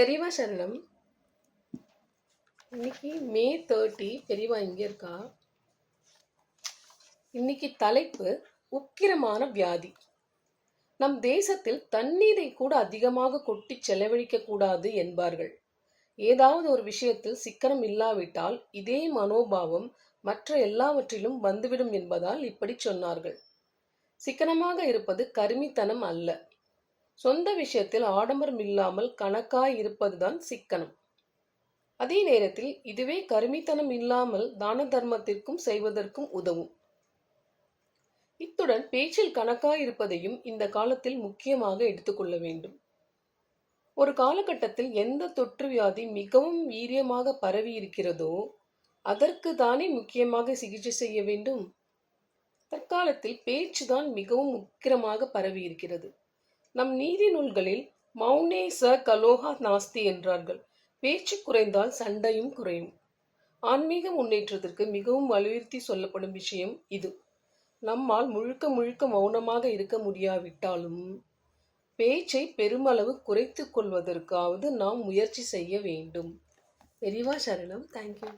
பெரியவா சரணம். இன்னைக்கு மே தேர்ட்டி பெரியவா இங்கே இருக்கா? இன்னைக்கு தலைப்பு உக்கிரமான வியாதி. நம் தேசத்தில் தண்ணீரை கூட அதிகமாக கொட்டி செலவழிக்க கூடாது என்பார்கள். ஏதாவது ஒரு விஷயத்தில் சிக்கனம் இல்லாவிட்டால் இதே மனோபாவம் மற்ற எல்லாவற்றிலும் வந்துவிடும் என்பதால் இப்படி சொன்னார்கள். சிக்கனமாக இருப்பது கருமித்தனம் அல்ல. சொந்த விஷயத்தில் ஆடம்பரம் இல்லாமல் கணக்காய் இருப்பதுதான் சிக்கனம். அதே நேரத்தில் இதுவே கருமித்தனம் இல்லாமல் தான தர்மத்திற்கும் செய்வதற்கும் உதவும். இத்துடன் பேச்சில் கணக்காய் இருப்பதையும் இந்த காலத்தில் முக்கியமாக எடுத்துக்கொள்ள வேண்டும். ஒரு காலகட்டத்தில் எந்த தொற்று வியாதி மிகவும் வீரியமாக பரவி இருக்கிறதோ அதற்கு தானே முக்கியமாக சிகிச்சை செய்ய வேண்டும்? தற்காலத்தில் பேச்சுதான் மிகவும் உக்கிரமாக பரவி இருக்கிறது. நம் நீதி நூல்களில் மௌனே ச கலோகா நாஸ்தி என்றார்கள். பேச்சு குறைந்தால் சண்டையும் குறையும். ஆன்மீக முன்னேற்றத்திற்கு மிகவும் வலியுறுத்தி சொல்லப்படும் விஷயம் இது. நம்மால் முழுக்க முழுக்க மௌனமாக இருக்க முடியாவிட்டாலும் பேச்சை பெருமளவு குறைத்து கொள்வதற்காவது நாம் முயற்சி செய்ய வேண்டும். பெரிவா சரணம். தேங்க்யூ